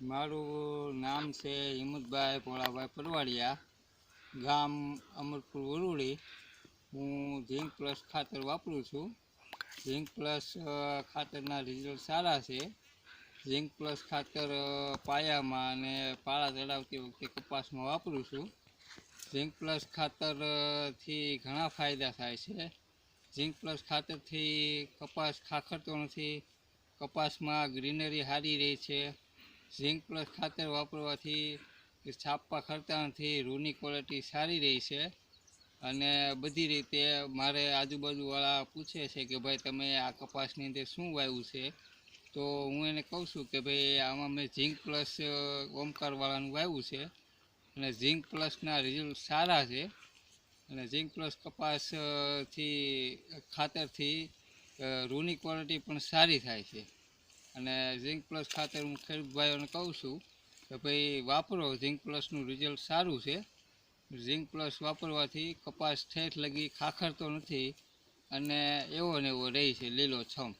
મારું નામ છે હિંમતભાઈ ભોળાભાઈ પરવાડિયા ગામ અમરપુર વરુડી. હું ઝીંક પ્લસ ખાતર વાપરું છું. ઝીંક પ્લસ ખાતરના રિઝલ્ટ સારા છે. ઝીંક પ્લસ ખાતર પાયામાં અને પાળા ચડાવતી વખતે કપાસમાં વાપરું છું. ઝીંક પ્લસ ખાતરથી ઘણા ફાયદા થાય છે. ઝીંક પ્લસ ખાતરથી કપાસ ખાખરતો નથી. કપાસમાં ગ્રીનરી સારી રહે છે. ઝીંક પ્લસ ખાતર વાપરવાથી છાપા ખરતા નથી રૂની ક્વોલિટી સારી રહી છે. અને બધી રીતે મારે આજુબાજુવાળા પૂછે છે કે ભાઈ તમે આ કપાસની અંદર શું વાવ્યું છે? તો હું એને કહું છું કે ભાઈ આમાં મેં ઝીંક પ્લસ ઓમકારવાળાનું વાવ્યું છે. અને ઝીંક પ્લસના રિઝલ્ટ સારા છે. અને ઝીંક પ્લસ કપાસથી, ખાતરથી રૂની ક્વોલિટી પણ સારી થાય છે. અને ઝીંક પ્લસ ખાતર હું ખેડૂત ભાઈઓને કહું છું કે ભાઈ વાપરો ઝીંક પ્લસનું રિઝલ્ટ સારું છે. ઝીંક પ્લસ વાપરવાથી કપાસ ઠેઠ લગી ખાખરતો નથી અને એવો ને એવો રહે છે લીલો છમ.